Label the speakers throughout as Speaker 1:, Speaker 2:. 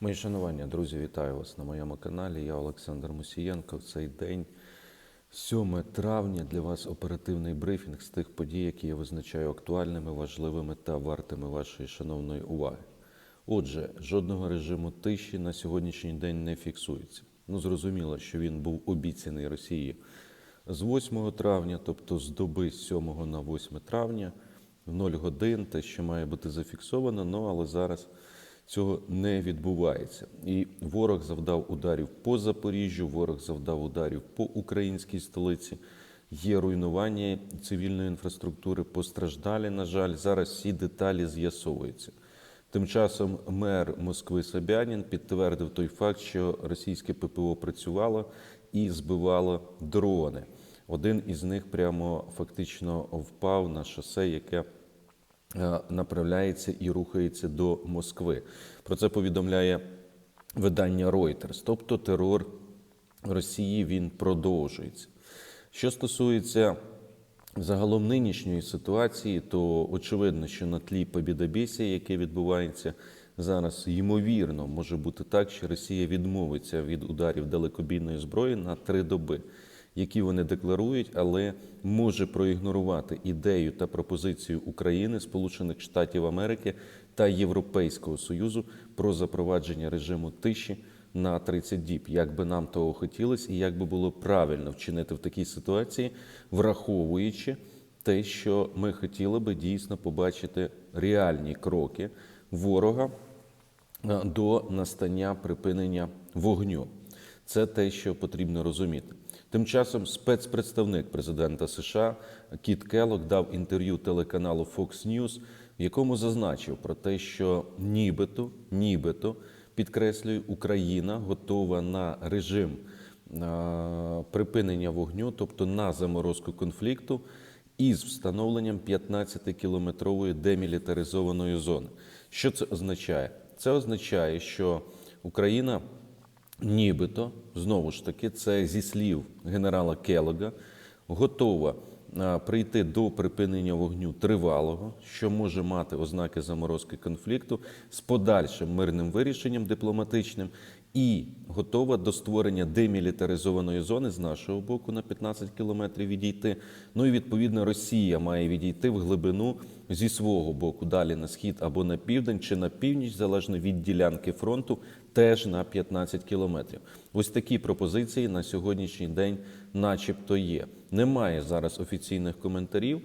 Speaker 1: Мої шанування, друзі, вітаю вас на моєму каналі. Я Олександр Мусієнко. В цей день, 7 травня, для вас оперативний брифінг з тих подій, які я визначаю актуальними, важливими та вартими вашої шановної уваги. Отже, жодного режиму тиші на сьогоднішній день не фіксується. Ну, зрозуміло, що він був обіцяний Росії з 8 травня, тобто з доби з 7 на 8 травня, в 0 годин, те, що має бути зафіксовано, ну але зараз цього не відбувається. І ворог завдав ударів по Запоріжжю, ворог завдав ударів по українській столиці. Є руйнування цивільної інфраструктури, постраждалі, на жаль, зараз всі деталі з'ясовуються. Тим часом мер Москви Собянін підтвердив той факт, що російське ППО працювало і збивало дрони. Один із них прямо фактично впав на шосе, яке направляється і рухається до Москви. Про це повідомляє видання Reuters. Тобто терор Росії він продовжується. Що стосується загалом нинішньої ситуації, то очевидно, що на тлі побідобєсія, яке відбувається зараз, ймовірно, може бути так, що Росія відмовиться від ударів далекобійної зброї на три доби, які вони декларують, але може проігнорувати ідею та пропозицію України, Сполучених Штатів Америки та Європейського Союзу про запровадження режиму тиші на 30 діб. Як би нам того хотілося, і як би було правильно вчинити в такій ситуації, враховуючи те, що ми хотіли би дійсно побачити реальні кроки ворога е, до настання припинення вогню. Це те, що потрібно розуміти. Тим часом спецпредставник президента США Кіт Келлог дав інтерв'ю телеканалу Fox News, в якому зазначив про те, що нібито, нібито підкреслюю, Україна готова на режим припинення вогню, тобто на заморозку конфлікту, із встановленням 15-кілометрової демілітаризованої зони. Що це означає? Це означає, що Україна нібито знову ж таки, це зі слів генерала Келога, готова прийти до припинення вогню тривалого, що може мати ознаки заморозки конфлікту з подальшим мирним вирішенням дипломатичним, і готова до створення демілітаризованої зони з нашого боку на 15 кілометрів відійти. Ну і відповідно Росія має відійти в глибину зі свого боку, далі на схід або на південь чи на північ, залежно від ділянки фронту, теж на 15 кілометрів. Ось такі пропозиції на сьогоднішній день, начебто, є. Немає зараз офіційних коментарів.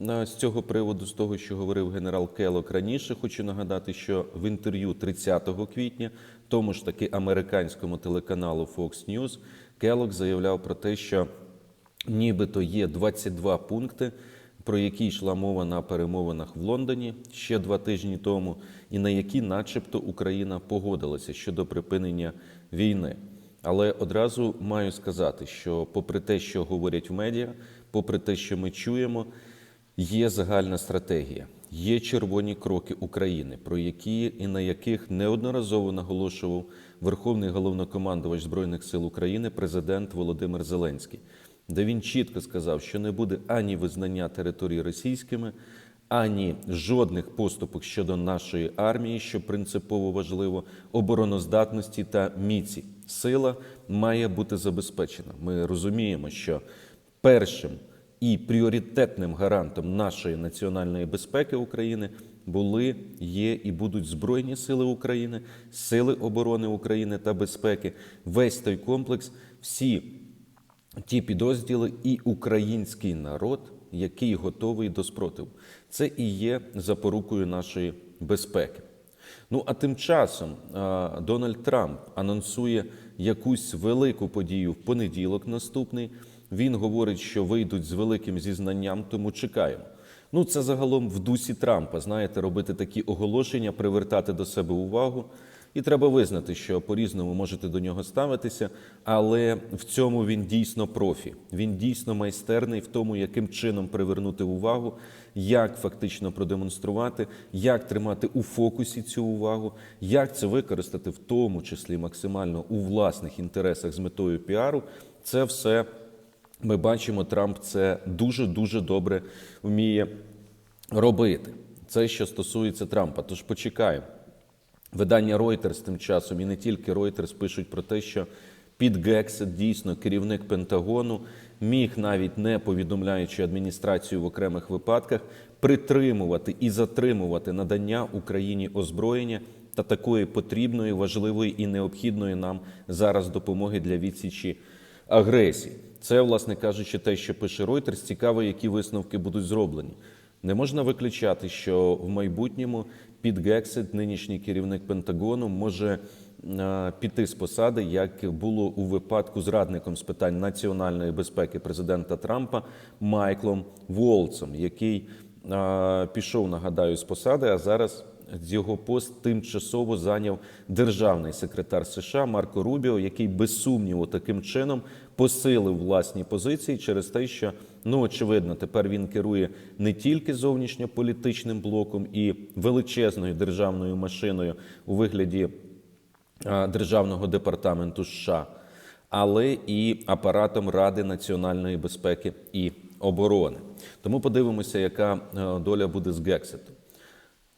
Speaker 1: З цього приводу, з того, що говорив генерал Келок раніше, хочу нагадати, що в інтерв'ю 30 квітня, тому ж таки американському телеканалу Fox News, Келок заявляв про те, що нібито є 22 пункти, про які йшла мова на перемовинах в Лондоні ще два тижні тому, і на які, начебто, Україна погодилася щодо припинення війни. Але одразу маю сказати, що, попри те, що говорять в медіа, попри те, що ми чуємо, є загальна стратегія, є червоні кроки України, про які і на яких неодноразово наголошував Верховний головнокомандувач Збройних сил України, президент Володимир Зеленський, де він чітко сказав, що не буде ані визнання територій російськими, ані жодних поступок щодо нашої армії, що принципово важливо, обороноздатності та міці. Сила має бути забезпечена. Ми розуміємо, що першим і пріоритетним гарантом нашої національної безпеки України були, є і будуть Збройні Сили України, Сили оборони України та безпеки, весь той комплекс, всі ті підрозділи і український народ, який готовий до спротиву. Це і є запорукою нашої безпеки. Ну а тим часом Дональд Трамп анонсує якусь велику подію в понеділок наступний. Він говорить, що вийдуть з великим зізнанням, тому чекаємо. Ну, це загалом в дусі Трампа, знаєте, робити такі оголошення, привертати до себе увагу. І треба визнати, що по-різному можете до нього ставитися, але в цьому він дійсно профі. Він дійсно майстерний в тому, яким чином привернути увагу, як фактично продемонструвати, як тримати у фокусі цю увагу, як це використати, в тому числі максимально у власних інтересах з метою піару. Це все ми бачимо, Трамп це дуже дуже добре вміє робити. Це що стосується Трампа. Тож почекаємо. Видання Reuters тим часом і не тільки Reuters пишуть про те, що під Гексет дійсно керівник Пентагону міг навіть не повідомляючи адміністрацію в окремих випадках притримувати і затримувати надання Україні озброєння та такої потрібної, важливої і необхідної нам зараз допомоги для відсічі агресії. Це, власне кажучи, те, що пише Reuters. Цікаво, які висновки будуть зроблені. Не можна виключати, що в майбутньому під Гексет нинішній керівник Пентагону може е, піти з посади, як було у випадку з радником з питань національної безпеки президента Трампа Майклом Волцем, який е, пішов, нагадаю, з посади, а зараз його пост тимчасово зайняв державний секретар США Марко Рубіо, який без сумніву таким чином посилив власні позиції через те, що ну очевидно, тепер він керує не тільки зовнішньополітичним блоком і величезною державною машиною у вигляді державного департаменту США, але і апаратом Ради національної безпеки і оборони. Тому подивимося, яка е, доля буде з Гекситу.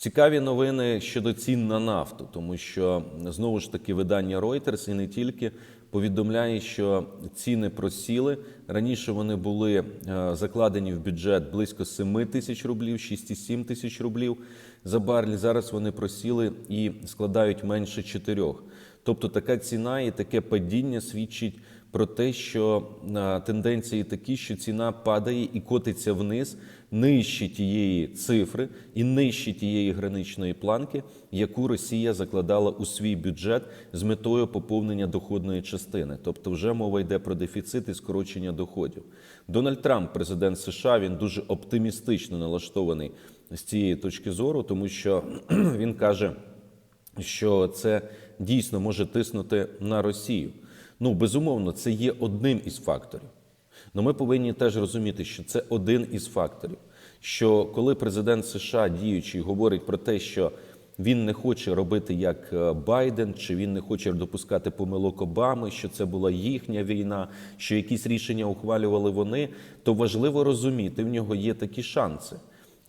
Speaker 1: Цікаві новини щодо цін на нафту, тому що знову ж таки видання Reuters і не тільки повідомляє, що ціни просіли. Раніше вони були е, закладені в бюджет близько 7 тисяч рублів, 6,7 тисяч рублів за барель. Зараз вони просіли і складають менше 4. Тобто така ціна і таке падіння свідчить про те, що е, тенденції такі, що ціна падає і котиться вниз нижче тієї цифри і нижче тієї граничної планки, яку Росія закладала у свій бюджет з метою поповнення доходної частини. Тобто, вже мова йде про дефіцит і скорочення доходів. Дональд Трамп, президент США, він дуже оптимістично налаштований з цієї точки зору, тому що він каже, що це дійсно може тиснути на Росію. Ну, безумовно, це є одним із факторів. Але ми повинні теж розуміти, що це один із факторів. Що коли президент США діючий говорить про те, що він не хоче робити як е, Байден, чи він не хоче допускати помилок Обами, що це була їхня війна, що якісь рішення ухвалювали вони, то важливо розуміти, в нього є такі шанси,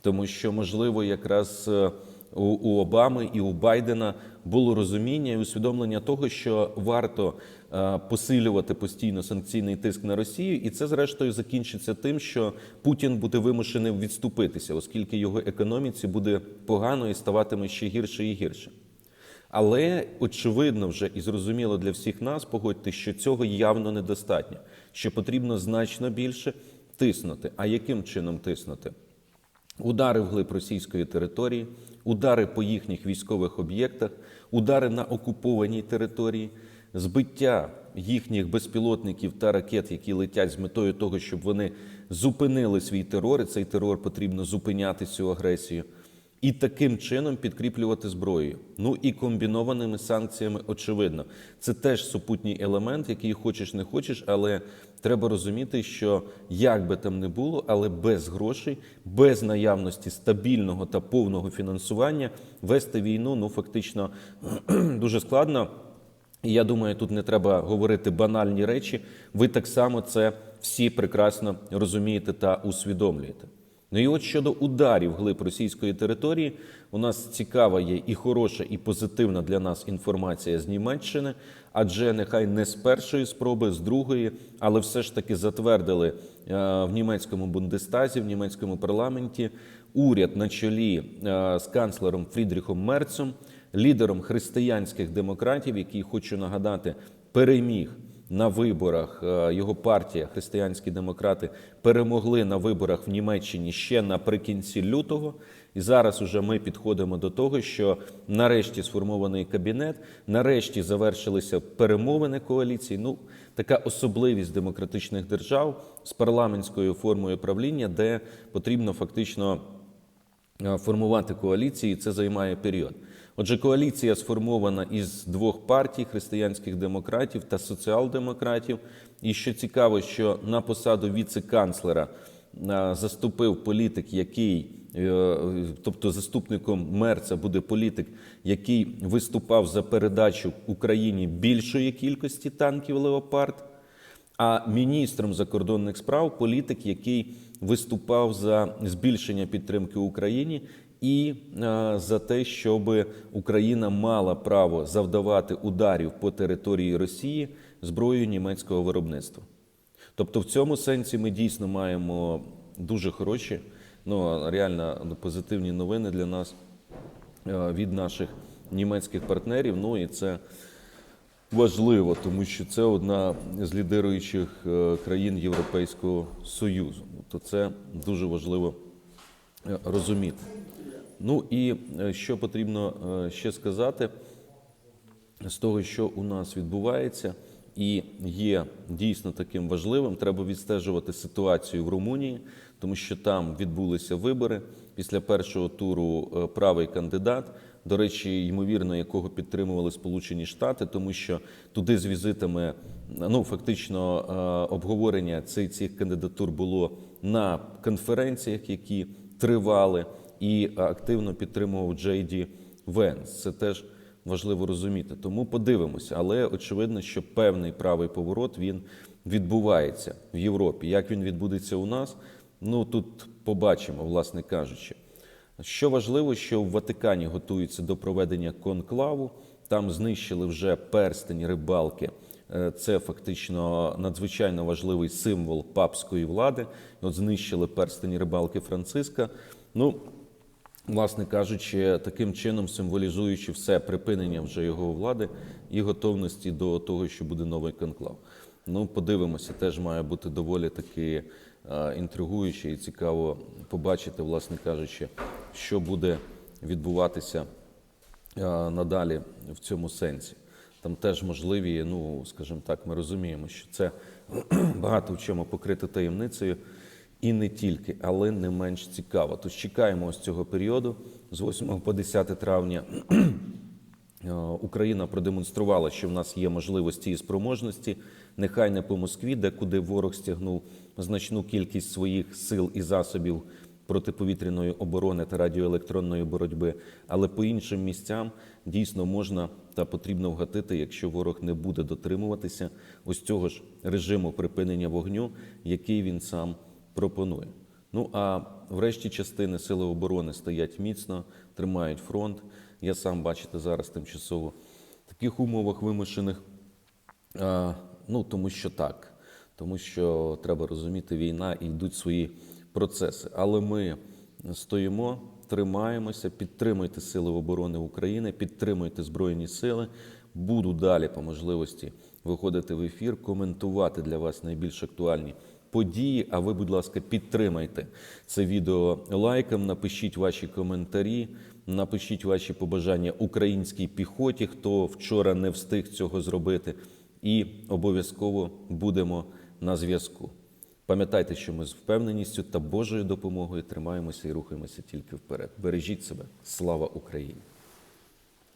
Speaker 1: тому що можливо якраз. У, у Обами і у Байдена було розуміння і усвідомлення того, що варто е, посилювати постійно санкційний тиск на Росію, і це зрештою закінчиться тим, що Путін буде вимушений відступитися, оскільки його економіці буде погано і ставатиме ще гірше і гірше. Але очевидно вже і зрозуміло для всіх нас, погодьте, що цього явно недостатньо, що потрібно значно більше тиснути. А яким чином тиснути? Удари вглиб російської території, удари по їхніх військових об'єктах, удари на окупованій території, збиття їхніх безпілотників та ракет, які летять з метою того, щоб вони зупинили свій терор. І цей терор потрібно зупиняти цю агресію. І таким чином підкріплювати зброєю. Ну і комбінованими санкціями, очевидно. Це теж супутній елемент, який хочеш не хочеш, але треба розуміти, що як би там не було, але без грошей, без наявності стабільного та повного фінансування вести війну ну фактично дуже складно. І я думаю, тут не треба говорити банальні речі. Ви так само це всі прекрасно розумієте та усвідомлюєте. Ну і от щодо ударів глиб російської території, у нас цікава є і хороша, і позитивна для нас інформація з Німеччини, адже нехай не з першої спроби, з другої, але все ж таки затвердили е, в німецькому бундестазі, в німецькому парламенті уряд на чолі е, з канцлером Фрідріхом Мерцем, лідером християнських демократів, який хочу нагадати, переміг на виборах е, його партія Християнські демократи перемогли на виборах в Німеччині ще наприкінці лютого. І зараз уже ми підходимо до того, що нарешті сформований кабінет, нарешті завершилися перемовини коаліції. Ну, така особливість демократичних держав з парламентською формою правління, де потрібно фактично е, формувати коаліції, і це займає період. Отже, коаліція сформована із двох партій християнських демократів та соціал-демократів. І що цікаво, що на посаду віце-канцлера заступив політик, який, е, тобто заступником мерца буде політик, який виступав за передачу Україні більшої кількості танків Леопард. А міністром закордонних справ політик, який виступав за збільшення підтримки Україні і е, за те, щоб Україна мала право завдавати ударів по території Росії зброєю німецького виробництва. Тобто, в цьому сенсі ми дійсно маємо дуже хороші, ну реально позитивні новини для нас е, від наших німецьких партнерів. Ну і це важливо, тому що це одна з лідируючих е, країн Європейського Союзу. То це дуже важливо е, розуміти. Ну і е, що потрібно ще сказати з того, що у нас відбувається, і є дійсно таким важливим, треба відстежувати ситуацію в Румунії, тому що там відбулися вибори. Після першого туру е, правий кандидат, до речі, ймовірно, якого підтримували Сполучені Штати, тому що туди з візитами, ну фактично, е, обговорення цих, цих кандидатур було на конференціях, які тривали, і активно підтримував Джей Ді Венс. Це теж важливо розуміти. Тому подивимося, але очевидно, що певний правий поворот він відбувається в Європі. Як він відбудеться у нас? Ну тут побачимо, власне кажучи. Що важливо, що в Ватикані готуються до проведення конклаву. Там знищили вже перстень рибалки. Е, Це фактично надзвичайно важливий символ папської влади. От знищили перстень рибалки Франциска. Ну, власне кажучи, таким чином символізуючи все припинення вже його влади і готовності до того, що буде новий конклав. Ну, подивимося, теж має бути доволі таки інтригуюче і цікаво побачити, власне кажучи, що буде відбуватися е, надалі в цьому сенсі. Там теж можливі, ну скажімо так, ми розуміємо, що це багато в чому покрито таємницею, і не тільки, але не менш цікаво. Тож чекаємо ось цього періоду з 8 по 10 травня. Е, Україна продемонструвала, що в нас є можливості і спроможності, нехай не по Москві, де куди ворог стягнув значну кількість своїх сил і засобів протиповітряної оборони та радіоелектронної боротьби, але по іншим місцям дійсно можна та потрібно вгатити, якщо ворог не буде дотримуватися ось цього ж режиму припинення вогню, який він сам пропонує. Ну а врешті частини сили оборони стоять міцно, тримають фронт. Я сам бачите зараз тимчасово в таких умовах вимушених. Ну тому що так, тому що треба розуміти війна і йдуть свої процеси. Але ми стоїмо, тримаємося, підтримуйте сили оборони України, підтримуйте збройні сили. Буду далі по можливості виходити в ефір, коментувати для вас найбільш актуальні події. А ви, будь ласка, підтримайте це відео лайком, напишіть ваші коментарі, напишіть ваші побажання українській піхоті, хто вчора не встиг цього зробити, і обов'язково будемо на зв'язку. Пам'ятайте, що ми з впевненістю та Божою допомогою тримаємося і рухаємося тільки вперед. Бережіть себе. Слава Україні!